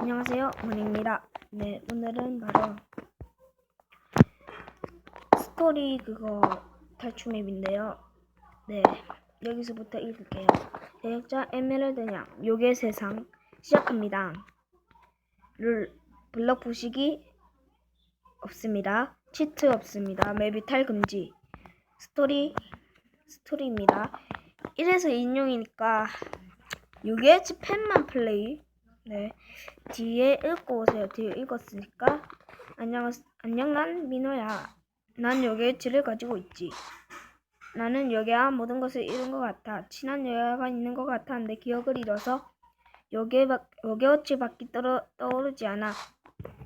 안녕하세요, 문입니다. 네, 오늘은 바로 스토리 그거 탈출 맵인데요. 네, 여기서부터 읽을게요. 대역자 에메랄드냥 요괴 세상 시작합니다. 룰 블럭 부시기 없습니다. 치트 없습니다. 맵 이탈 금지. 스토리 스토리입니다. 1에서 인용이니까 요괴치 팬만 플레이. 네. 뒤에 읽고 오세요. 뒤에 읽었으니까 안녕 안녕 난 민호야. 난 여기치를 가지고 있지. 나는 여기와 모든 것을 잃은 것 같아. 친한 여자가 있는 것 같았는데 기억을 잃어서 여기에 여기어치 밖이 떠러, 떠오르지 않아.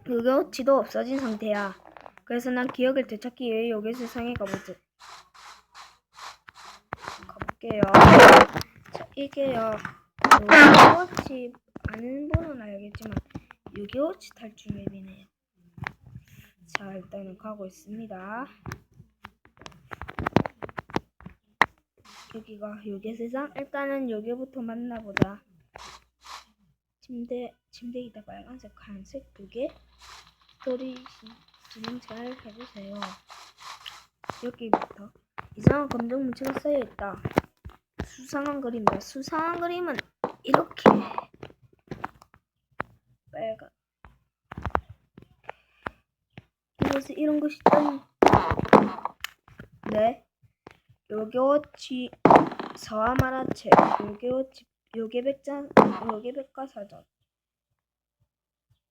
여기어치도 없어진 상태야. 그래서 난 기억을 되찾기 위해 여기 세상에 가보지. 가볼게요. 자, 이게요. 여기어치 아는 분은 알겠지만 6.25치 탈출 맵이네요. 자 일단은 가고 있습니다. 여기가 요괴 세상 일단은 여기부터 만나보자. 침대 침대이다 빨간색 하얀색 두 개 스토리 진행 잘 해보세요. 여기부터 이상한 검정 문체가 쓰여 있다. 수상한 그림이다. 수상한 그림은 이렇게 빨간 이런 것이 있다니 네. 요괴워치 서화만화책 요괴워치 요괴백장 요괴백과사전.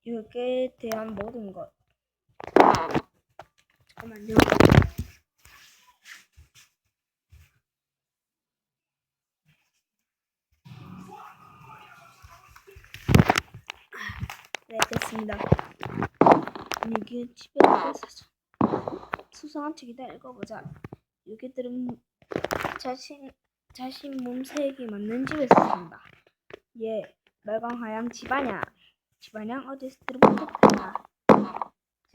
요괴에 대한 모든 것. 잠깐만요. 네 됐습니다 여기 집에 가서 수상한 책이다 읽어보자. 여기들은 자신 자신 몸색이 맞는 집에서 산다. 예, 말광 하양 집안양. 집안양 어디서 들어본 것 같다.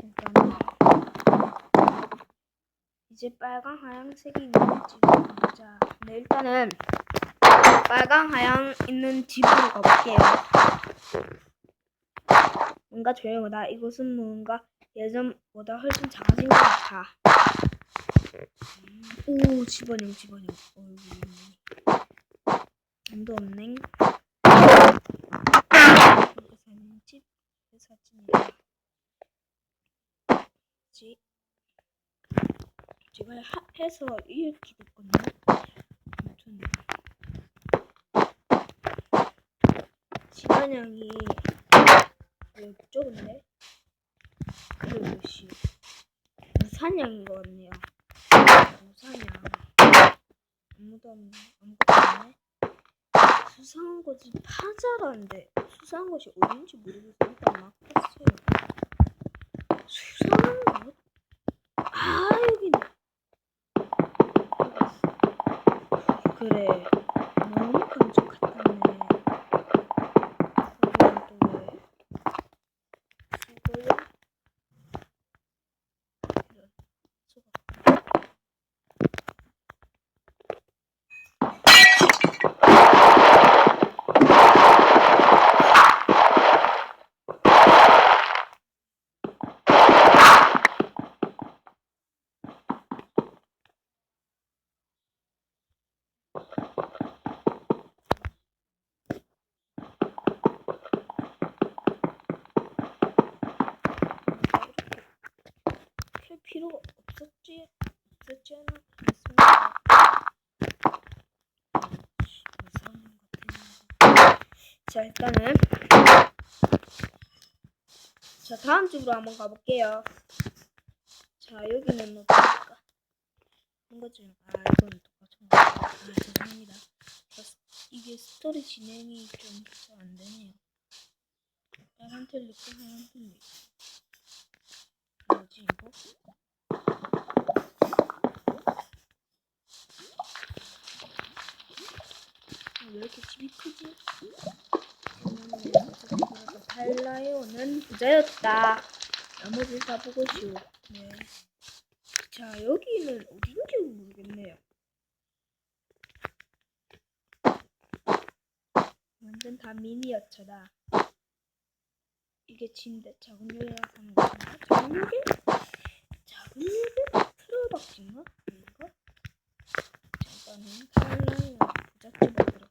잠깐만. 이제 빨강 하양색이 있는 집으로 가보자. 네, 일단은 빨강 하양 있는 집으로 가볼게요. 뭔가 조용하다. 이곳은 뭔가 예전보다 훨씬 작아진 것 같아. 오, 집어녕, 집어녕. 어이구. 아무도 없네. 사는 집 사진이다. 지 제가 하, 해서 이렇게 됐거든요. 집안양이 이쪽인데 그것이 우산양인 것 같네요. 우산양 아무도 없네. 아무것도 없네. 수상한 것이 파자라는데 수상한 것이 어딘지 모르겠어. 일단 막 했어요. 수상한 것? 아 여기네. 그래. 너무 감쪽 같았네. 여기는 또 왜? 이거요? 이런 수가. 이렇게 킬 필요가 없었지 없었지 않아 같아요. 자 일단은 자 다음 집으로 한번 가볼게요. 자 여기는 어떨까? 뭔가 좀 아 이건 똑같은 거. 아 죄송합니다. 이게 스토리 진행이 좀 안 되네요. 빨간 틀리 빨간 틀리. 뭐지 이거? 왜 이렇게 집이 크지? 발라요는 부자였다. 나머지 다 보고 쉬우. 네. 자 여기는 어딘지 모르겠네요. 완전 다 미니어처다. 이게 침대 작은 요리가 사는 건가? 작은 요리? 작은 요리? 틀어박진가? 이거? 잠깐은 칼날이랑 부잣집에 들어갈게.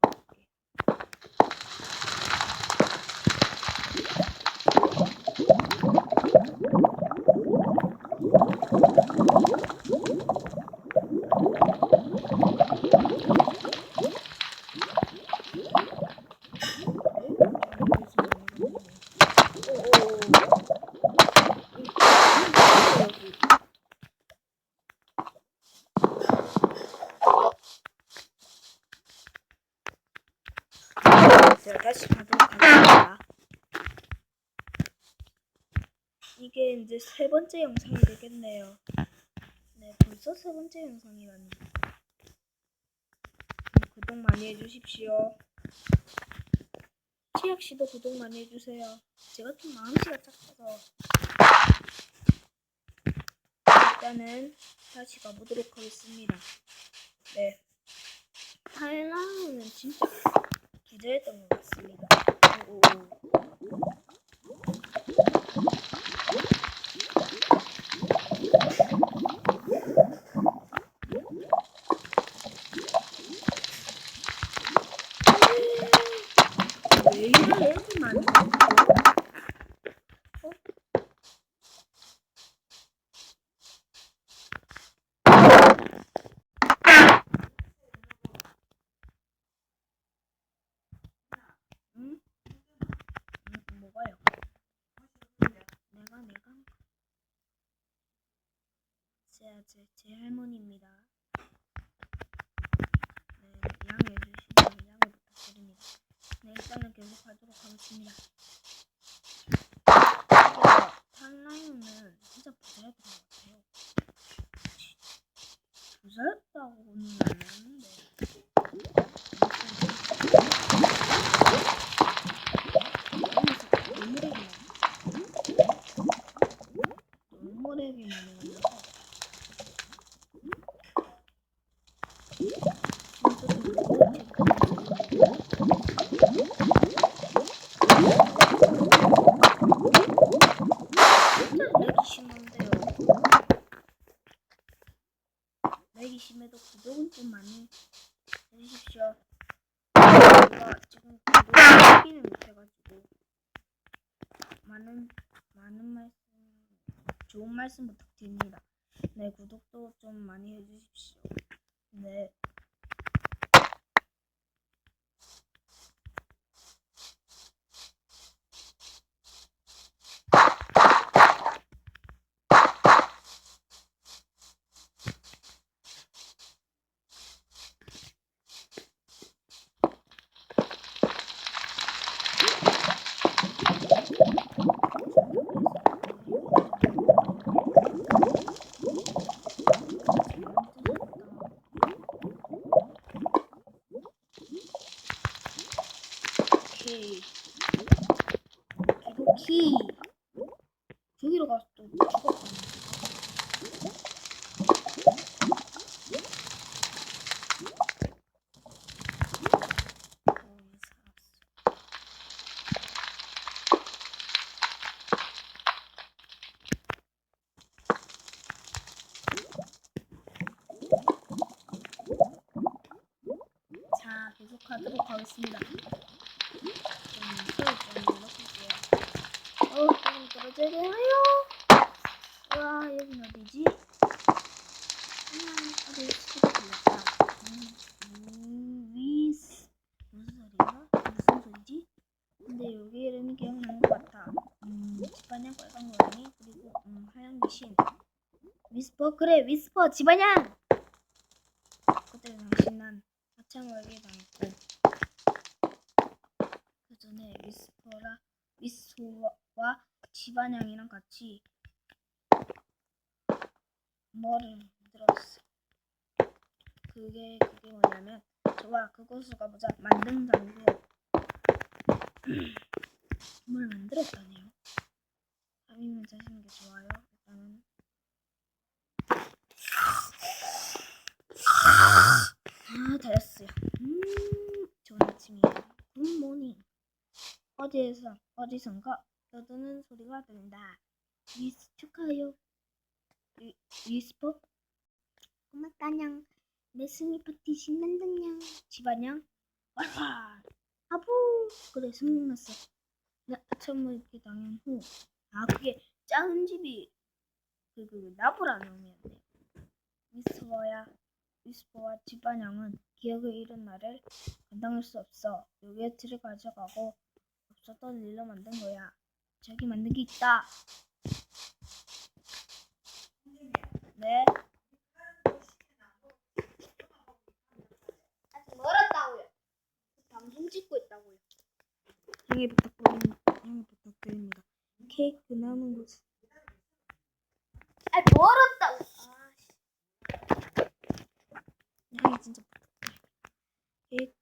제가 다시 가도록 하겠습니다. 이게 이제 세 번째 영상이 되겠네요. 네, 벌써 세 번째 영상이라니. 구독 많이 해주십시오. 치약 씨도 구독 많이 해주세요. 제가 좀 마음씨가 착해서 일단은 다시 가보도록 하겠습니다. 네, 타일라는 진짜 기대했던 것 같습니다. 오, 왜 이래 이렇게 많이 어? 응? 응? 뭐가요? 내가 내가 제, 제, 제 할머니입니다. 네, 양해해 주시면 양해 부탁드립니다. 네, 일단은 계속 하도록 하겠습니다. 탄라이온은 진짜 부자였던 것 같아요. 부자였다고는 안 했는데 심한데요. 맥이 심해도 구독은 좀 많이 해주십시오. 제가 지금 구독을 하기는 못해가지고 많은 많은 말씀 좋은 말씀 부탁드립니다. 네 구독도 좀 많이 해주십시오. 네. 오케이. 기도키. 저기로 가서 또 죽었잖아. 어, 살았어. 자, 계속하도록 하겠습니다. 좀 소리 좀 높일게요. 어우, 조금 떨어져야 되나요? 와, 여긴 어디지? 음, 어디 스피드 들렸다. 위스. 무슨 소리야? 무슨 소리지? 근데 여기 이름이 기억나는 것 같아. 음, 집안양 빨간 고양이, 그리고, 음, 하얀 귀신. 위스퍼? 그래, 위스퍼! 집안양! 그때 당신 난 하찮게 당했고, 그 전에 위스퍼라 위스와 집안양이랑 같이 뭐를 만들었어. 그게 그게 뭐냐면 좋아 그곳을 가보자 만든 장소 뭘 만들었다네요. 밤이면 자시는 게 좋아요. 일단은 아 다였어요. 음 좋은 아침이에요. 굿모닝. 어디에서 어디선가 떠드는 소리가 들린다. 미스 축하해요. 위, 위스퍼? 고맙다냥. 내 승리 파티 신난다냥. 집안양? 와라. 아부. 그래 생각났어. 나 처음 이렇게 당한 후. 아 그게 작은 집이 그, 그 나부라 놈이었네. 위스퍼야. 위스퍼와 집안양은 기억을 잃은 나를 감당할 수 없어. 요게트를 가져가고 없었던 일로 만든 거야. 저기 만든 게 있다. 네. 아직 멀었다고요. 방송 찍고 있다고요. 양해 부탁드립니다. 양해 부탁드립니다. 케이크 남은 곳. 아 멀었다고. 아, 씨. 양해 진짜 부탁드립니다. 케이크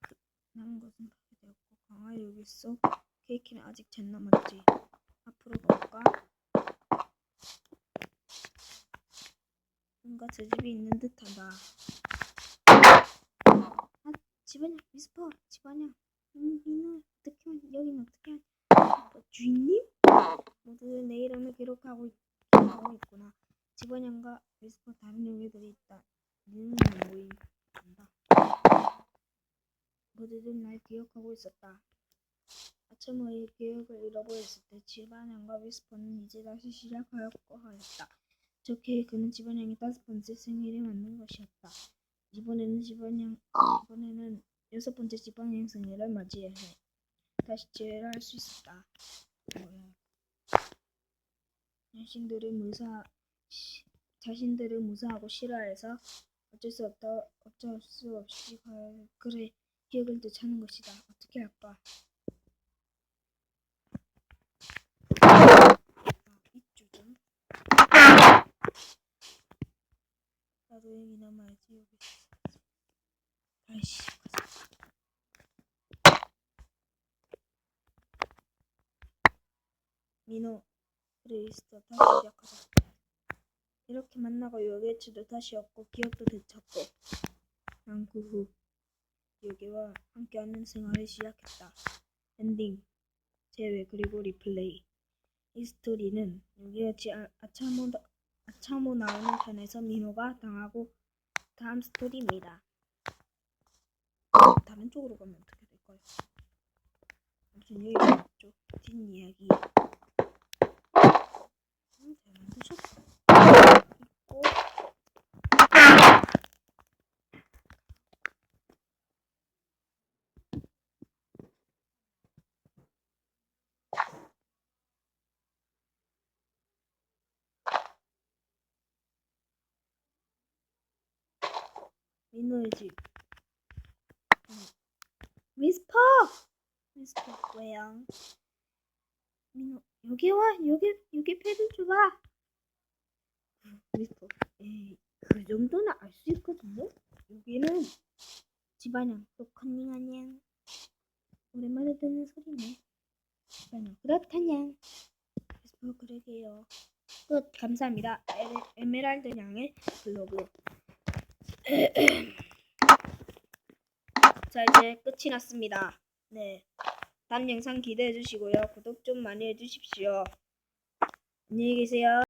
남은 것은 파괴되었고 강화 여기 있어. 케이크는 아직 젠 남았지. 앞으로 가볼까? 뭔가 제 집이 있는 듯하다. 아, 집안이야, 미스퍼, 음, 민우, 어떻게 하냐, 여기는 어떻게 하냐. 어, 주인님? 모두 내 이름을 기록하고, 있, 기록하고 있구나. 집안양과 미스퍼 다른 요괴들이 있다. 니는 모임한다. 모두들 날 기억하고 있었다. 아침의 기억을 잃어버렸을 때 집안양과 위스퍼는 이제 다시 시작하였고 하였다. 저 케이크는 집안양이 다섯 번째 생일에 맞는 것이었다. 이번에는 집안양, 이번에는 여섯 번째 생일을 맞이해 다시 지혜를 할 수 있었다. 자신들을 무사, 시- 자신들을 무사하고 싫어해서 어쩔 수 없다, 어쩔 수 없이 가- 그래 기억을 되찾는 것이다. 어떻게 할까? 나도 여기 남아야지 여기. 아이씨. 민호, 있어. 다시 시작하자. 이렇게 만나고 요괴치도 다시 얻고 기억도 되찾고 난그후 요괴와 함께하는 생활을 시작했다. 엔딩, 제외 그리고 리플레이 이 스토리는 요괴같이 아, 아차모, 아차모 나오는 편에서 민호가 당하고 다음 스토리입니다. 다른 쪽으로 가면 어떻게 될까요? 아무튼 여기가 있죠. 뒷이야기 음, 잘 만드셨다. 있고 민호의 집. 음. 미스퍼! 미스퍼 왜요? 여기 와 여기 여기 패드 줘봐. 미스터, 에이, 그 정도는 알 수 있거든요. 여기는 집안양, 또 컨닝하냥. 오랜만에 듣는 소리네. 집안양, 그렇다냥. 미스터, 그러게요. 끝, 감사합니다. 에메, 에메랄드 양의 블로그. 끝이 났습니다. 네. 다음 영상 기대해 주시고요. 구독 좀 많이 해 주십시오. 안녕히 계세요.